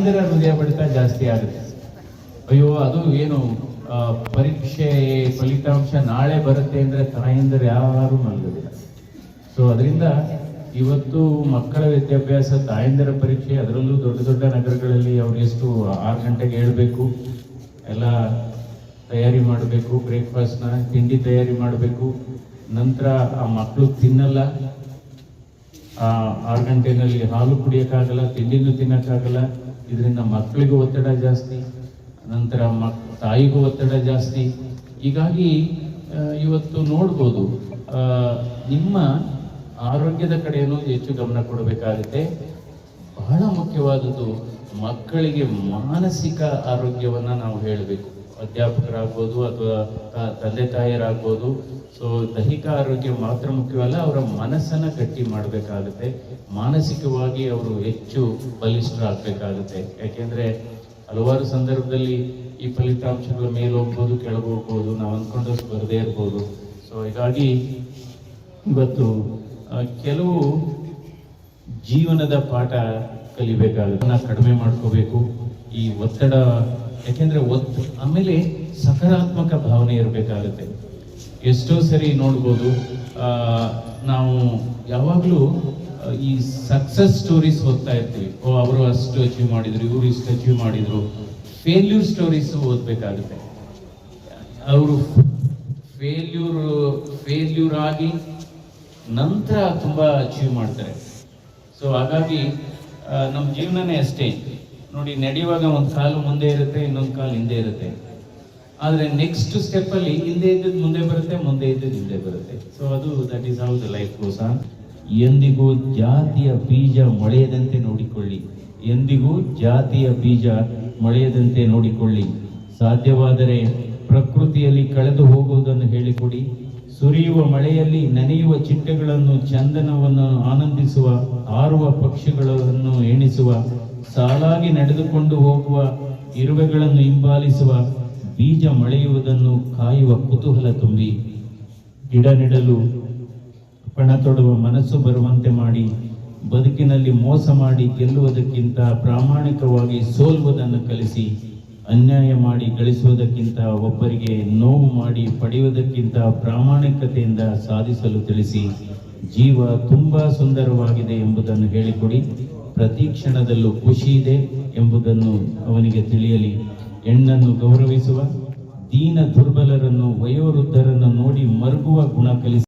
ತಾಯಂದಿರ ಹೃದಯ ಬಡಿತ ಜಾಸ್ತಿ ಆಗುತ್ತೆ. ಅಯ್ಯೋ, ಅದು ಏನು ಪರೀಕ್ಷೆ ಫಲಿತಾಂಶ ನಾಳೆ ಬರುತ್ತೆ ಅಂದ್ರೆ ತಾಯಂದಿರು ಯಾರು ಮಲಗೋದಿಲ್ಲ. ಸೊ ಅದರಿಂದ ಇವತ್ತು ಮಕ್ಕಳ ವಿದ್ಯಾಭ್ಯಾಸ, ತಾಯಂದಿರ ಪರೀಕ್ಷೆ, ಅದರಲ್ಲೂ ದೊಡ್ಡ ದೊಡ್ಡ ನಗರಗಳಲ್ಲಿ ಅವ್ರು ಎಷ್ಟು ಆರು ಗಂಟೆಗೆ ಹೇಳ್ಬೇಕು, ಎಲ್ಲ ತಯಾರಿ ಮಾಡಬೇಕು, ಬ್ರೇಕ್ಫಾಸ್ಟ್ನ, ತಿಂಡಿ ತಯಾರಿ ಮಾಡಬೇಕು, ನಂತರ ಆ ಮಕ್ಕಳು ತಿನ್ನಲ್ಲ, ಆ, ಆರು ಗಂಟೆನಲ್ಲಿ ಹಾಲು ಕುಡಿಯೋಕ್ಕಾಗಲ್ಲ, ತಿಂಡಿನೂ ತಿನ್ನೋಕ್ಕಾಗಲ್ಲ ಇದರಿಂದ ಮಕ್ಕಳಿಗೂ ಒತ್ತಡ ಜಾಸ್ತಿ, ನಂತರ ಮಕ್, ತಾಯಿಗೂ ಒತ್ತಡ ಜಾಸ್ತಿ. ಹೀಗಾಗಿ ಇವತ್ತು ನೋಡ್ಬೋದು ನಿಮ್ಮ ಆರೋಗ್ಯದ ಕಡೆಯೂ ಹೆಚ್ಚು ಗಮನ ಕೊಡಬೇಕಾಗುತ್ತೆ. ಬಹಳ ಮುಖ್ಯವಾದದ್ದು ಮಕ್ಕಳಿಗೆ ಮಾನಸಿಕ ಆರೋಗ್ಯವನ್ನು ನಾವು ಹೇಳಬೇಕು. ಅಧ್ಯಾಪಕರಾಗ್ಬೋದು ಅಥವಾ ತಂದೆ ತಾಯಿಯರಾಗ್ಬೋದು ಸೊ ದೈಹಿಕ ಆರೋಗ್ಯ ಮಾತ್ರ ಮುಖ್ಯವಲ್ಲ, ಅವರ ಮನಸ್ಸನ್ನು ಗಟ್ಟಿ ಮಾಡಬೇಕಾಗುತ್ತೆ. ಮಾನಸಿಕವಾಗಿ ಅವರು ಹೆಚ್ಚು ಬಲಿಷ್ಠರಾಗಬೇಕಾಗುತ್ತೆ. ಯಾಕೆಂದರೆ ಹಲವಾರು ಸಂದರ್ಭದಲ್ಲಿ ಈ ಫಲಿತಾಂಶಗಳ ಮೇಲೆ ಹೋಗ್ಬೋದು ಕೆಳಗೆ ಹೋಗ್ಬೋದು ನಾವು ಅಂದ್ಕೊಂಡಷ್ಟು ಬರದೇ ಇರ್ಬೋದು. ಸೊ ಹೀಗಾಗಿ ಇವತ್ತು ಕೆಲವು ಜೀವನದ ಪಾಠ ಕಲಿಬೇಕಾಗುತ್ತೆ. ನಾವು ಕಡಿಮೆ ಮಾಡ್ಕೋಬೇಕು. ಈ ಒತ್ತಡ ಯಾಕೆಂದ್ರೆ ಒತ್ತು, ಆಮೇಲೆ ಸಕಾರಾತ್ಮಕ ಭಾವನೆ ಇರಬೇಕಾಗುತ್ತೆ. ಎಷ್ಟೋ ಸರಿ ನೋಡ್ಬೋದು ನಾವು ಯಾವಾಗಲೂ ಈ ಸಕ್ಸಸ್ ಸ್ಟೋರೀಸ್ ಓದ್ತಾ ಇರ್ತೀವಿ. ಓ, ಅವರು ಅಷ್ಟು ಅಚೀವ್ ಮಾಡಿದ್ರು, ಇವರು ಇಷ್ಟು ಅಚೀವ್ ಮಾಡಿದ್ರು. ಫೇಲ್ಯೂರ್ ಸ್ಟೋರೀಸ್ ಓದ್ಬೇಕಾಗುತ್ತೆ. ಅವರು ಫೇಲ್ಯೂರ್ ಫೇಲ್ಯೂರ್ ಆಗಿ ನಂತರ ತುಂಬಾ ಅಚೀವ್ ಮಾಡ್ತಾರೆ. ಸೊ ಹಾಗಾಗಿ ನಮ್ಮ ಜೀವನನೇ ಅಷ್ಟೇ. ನೋಡಿ, ನಡೆಯುವಾಗ ಒಂದು ಕಾಲು ಮುಂದೆ ಇರುತ್ತೆ, ಇನ್ನೊಂದು ಕಾಲು ಹಿಂದೆ ಇರುತ್ತೆ. ಆದರೆ ನೆಕ್ಸ್ಟ್ ಸ್ಟೆಪ್ ಅಲ್ಲಿ ಹಿಂದೆ ಇದ್ದದ್ದು ಮುಂದೆ ಬರುತ್ತೆ, ಮುಂದೆ ಇದ್ದದ್ದು ಹಿಂದೆ ಬರುತ್ತೆ. ಸೊ ಅದು that is how the life goes ಎಂದಿಗೂ ಜಾತಿಯ ಬೀಜ ಮೊಳೆಯದಂತೆ ನೋಡಿಕೊಳ್ಳಿ. ಎಂದಿಗೂ ಜಾತಿಯ ಬೀಜ ಮೊಳೆಯದಂತೆ ನೋಡಿಕೊಳ್ಳಿ. ಸಾಧ್ಯವಾದರೆ ಪ್ರಕೃತಿಯಲ್ಲಿ ಕಳೆದು ಹೋಗುವುದನ್ನು ಹೇಳಿಕೊಡಿ. ಸುರಿಯುವ ಮಳೆಯಲ್ಲಿ ನೆನೆಯುವ ಚಿಟ್ಟೆಗಳನ್ನು, ಚಂದನವನ್ನು ಆನಂದಿಸುವ, ಆರುವ ಪಕ್ಷಿಗಳನ್ನು ಎಣಿಸುವ ಸಾಲಾಗಿ ನಡೆದುಕೊಂಡು ಹೋಗುವ ಇರುವೆಗಳನ್ನು ಹಿಂಬಾಲಿಸುವ ಬೀಜ ಮೊಳೆಯುವುದನ್ನು ಕಾಯುವ ಕುತೂಹಲ ತುಂಬಿ ಗಿಡ ನೆಡಲು ಪಣ ತೊಡುವ ಮನಸ್ಸು ಬರುವಂತೆ ಮಾಡಿ ಬದುಕಿನಲ್ಲಿ ಮೋಸ ಮಾಡಿ ಗೆಲ್ಲುವುದಕ್ಕಿಂತ ಪ್ರಾಮಾಣಿಕವಾಗಿ ಸೋಲುವುದನ್ನು ಕಲಿಸಿ ಅನ್ಯಾಯ ಮಾಡಿ ಗಳಿಸುವುದಕ್ಕಿಂತ ಒಬ್ಬರಿಗೆ ನೋವು ಮಾಡಿ ಪಡೆಯುವುದಕ್ಕಿಂತ ಪ್ರಾಮಾಣಿಕತೆಯಿಂದ ಸಾಧಿಸಲು ತಿಳಿಸಿ ಜೀವ ತುಂಬಾ ಸುಂದರವಾಗಿದೆ ಎಂಬುದನ್ನು ಹೇಳಿಕೊಡಿ. ಪ್ರತಿ ಕ್ಷಣದಲ್ಲೂ ಖುಷಿ ಇದೆ ಎಂಬುದನ್ನು ಅವನಿಗೆ ತಿಳಿಯಲಿ. ಹೆಣ್ಣನ್ನು ಗೌರವಿಸುವ, ದೀನ ದುರ್ಬಲರನ್ನು, ವಯೋವೃದ್ಧರನ್ನು ನೋಡಿ ಮರುಗುವ ಗುಣ ಕಲಿಸಿ.